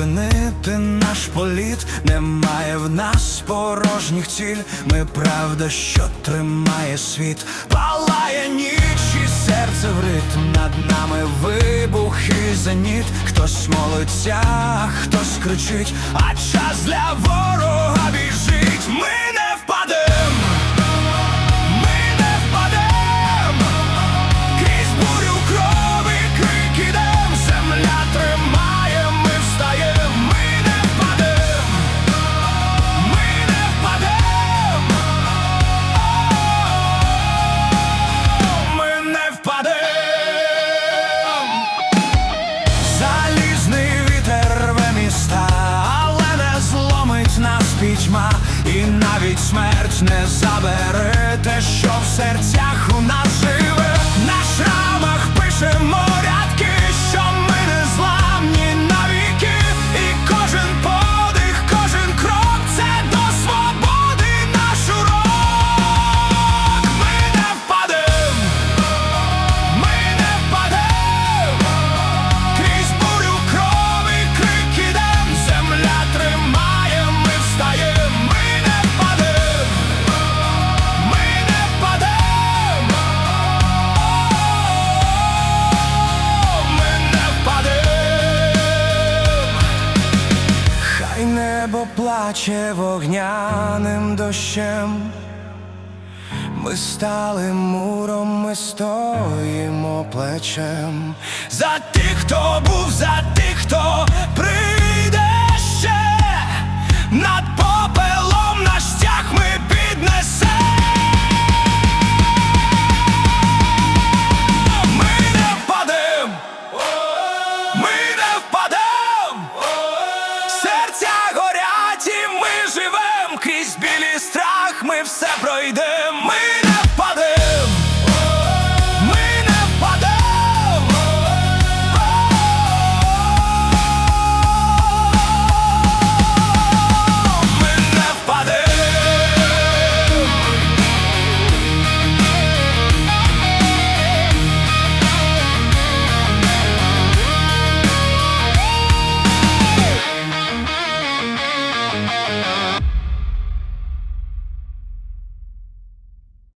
зупинити наш політ, немає в нас порожніх ціль. Ми правда, що тримає світ, палає ніч і серце в ритм над нами вибух і зеніт. Хтось молиться, хтось кричить, а час для ворога біжить. Ми не забере те, що в серцях у нас небо плаче вогняним дощем. Ми стали муром, ми стоїмо плечем за тих, хто був, за тих,